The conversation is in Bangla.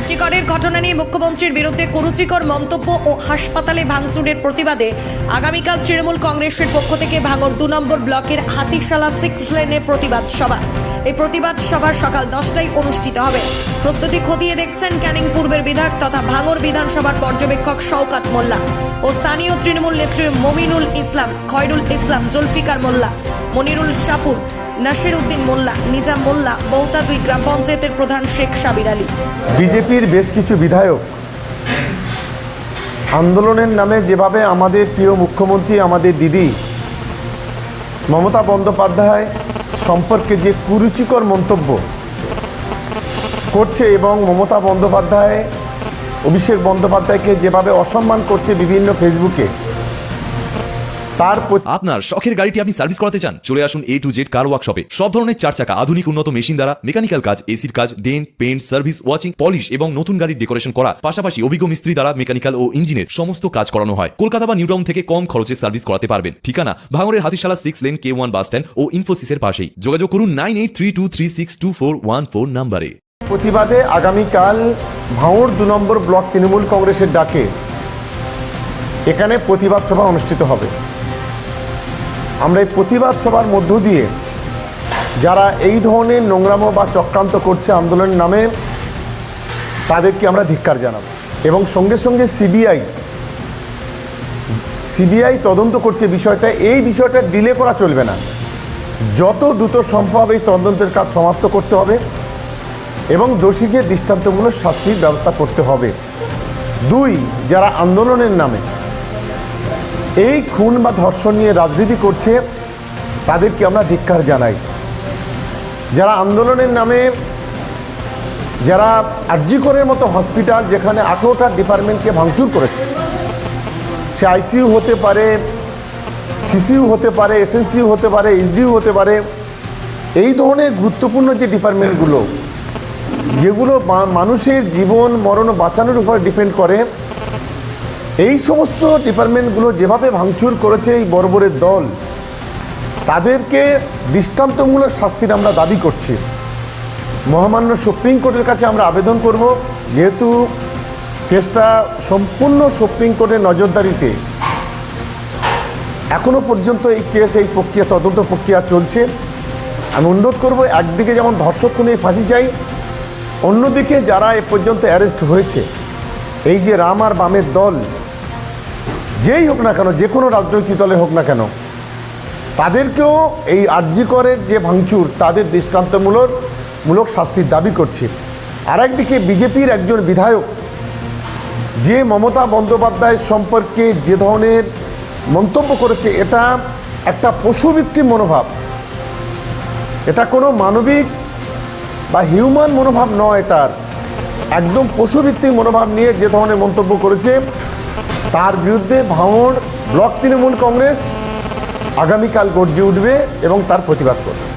আর্যিকরের ঘটনা নিয়ে মুখ্যমন্ত্রীর বিরুদ্ধে কুরুচিকর মন্তব্য ও হাসপাতালে ভাঙচুরের প্রতিবাদে আগামীকাল তৃণমূল কংগ্রেসের পক্ষ থেকে ভাঙর দু নম্বর ব্লকের হাতিশালা সিক্স লেনে প্রতিবাদ সভা। এই প্রতিবাদ সভা সকাল দশটায় অনুষ্ঠিত হবে। প্রস্তুতি খতিয়ে দেখছেন ক্যানিং পূর্বের বিধায়ক তথা ভাঙর বিধানসভার পর্যবেক্ষক শওকাত মোল্লা ও স্থানীয় তৃণমূল নেত্রী মমিনুল ইসলাম, খয়রুল ইসলাম, জুলফিকার মোল্লা, মনিরুল শাপুর নাসির উদ্দিন মোল্লা, নিজাম মোল্লা বৌতা দুই গ্রাম পঞ্চায়েতের প্রধান শেখ সাবির আলী। বিজেপির বেশ কিছু বিধায়ক আন্দোলনের নামে যেভাবে আমাদের প্রিয় মুখ্যমন্ত্রী, আমাদের দিদি মমতা বন্দ্যোপাধ্যায় সম্পর্কে যে কুরুচিকর মন্তব্য করছে এবং মমতা বন্দ্যোপাধ্যায়, অভিষেক বন্দ্যোপাধ্যায়কে যেভাবে অসম্মান করছে বিভিন্ন ফেসবুকে তার আপনার শখের গাড়িটি আপনি সার্ভিস করাতে চান চলে আসুন এ টু জেড কার ওয়ার্কশপে সব ধরনের চার চাকা আধুনিক উন্নত মেশিন দ্বারা মেকানিক্যাল কাজ এসির কাজ dent paint service washing polish এবং নতুন গাড়ির ডেকোরেশন করা। পাশাপাশি অভিজ্ঞ মিস্ত্রি দ্বারা মেকানিক্যাল ও ইঞ্জিনের সমস্ত কাজ করানো হয়। কলকাতা বা নিউটাউন থেকে কম খরচে সার্ভিস করাতে পারবেন। ঠিকানা ভাঙরের হাতিশালা সিক্স লেন কে ওয়ান বাস স্ট্যান্ড ও ইনফোসিসের পাশেই। যোগাযোগ করুন nine eight three two three six two four one four নাম্বারে প্রতিবাদে আগামীকাল ভাঙড় দু নম্বর ব্লক তৃণমূল কংগ্রেসের ডাকে। এখানে প্রতিবাদ সভা অনুষ্ঠিত হবে। আমরা এই প্রতিবাদ সভার মধ্য দিয়ে যারা এই ধরনের নোংরামো বা চক্রান্ত করছে আন্দোলনের নামে, তাদেরকে আমরা ধিক্কার জানাব। এবং সঙ্গে সঙ্গে সিবিআই সিবিআই তদন্ত করছে বিষয়টা, এই বিষয়টা ডিলে করা চলবে না। যত দ্রুত সম্ভব এই তদন্তের কাজ সমাপ্ত করতে হবে এবং দোষীকে দৃষ্টান্তমূলক শাস্তির ব্যবস্থা করতে হবে। দুই, যারা আন্দোলনের নামে এই খুন বা ধর্ষণ নিয়ে রাজনীতি করছে, তাদেরকে আমরা ধিক্কার জানাই। যারা আন্দোলনের নামে, যারা আরজিকরের মতো হসপিটাল যেখানে আঠেরোটা ডিপার্টমেন্টকে ভাঙচুর করেছে, সে আইসিইউ হতে পারে, সিসিইউ হতে পারে এসএনসিউ হতে পারে এইচডিউ হতে পারে, এই ধরনের গুরুত্বপূর্ণ যে ডিপার্টমেন্টগুলো, যেগুলো মানুষের জীবন, মরণ বাঁচানোর উপর ডিপেন্ড করে এই সমস্ত ডিপার্টমেন্টগুলো যেভাবে ভাঙচুর করেছে এই বর্বরের দল, তাদেরকে দৃষ্টান্তমূলক শাস্তির আমরা দাবি করছি। মহামান্য সুপ্রিম কোর্টের কাছে আমরা আবেদন করব, যেহেতু কেসটা সম্পূর্ণ সুপ্রিম কোর্টের নজরদারিতে। এখনও পর্যন্ত এই কেস, এই প্রক্রিয়া, তদন্ত প্রক্রিয়া চলছে। আমি অনুরোধ করব, একদিকে যেমন ধর্ষক খুনে ফাঁসি চাই, অন্যদিকে যারা এ পর্যন্ত অ্যারেস্ট হয়েছে, এই যে রাম আর বামের দল যেই হোক না কেন, যে কোনো রাজনৈতিক দলে হোক না কেন, তাদেরকেও এই আর্যিকরের যে ভাঙচুর, তাদের দৃষ্টান্তমূলক মূলক শাস্তির দাবি করছে। আর একদিকে বিজেপির একজন বিধায়ক, যে মমতা বন্দ্যোপাধ্যায় সম্পর্কে যে ধরনের মন্তব্য করেছে, এটা একটা পশুভিত্তিক মনোভাব। এটা কোনো মানবিক বা হিউম্যান মনোভাব নয় তার। একদম পশুভিত্তিক মনোভাব নিয়ে যে ধরনের মন্তব্য করেছে তার বিরুদ্ধে ভাঙড় ব্লক তৃণমূল কংগ্রেস আগামীকাল গর্জে উঠবে এবং তার প্রতিবাদ করবে।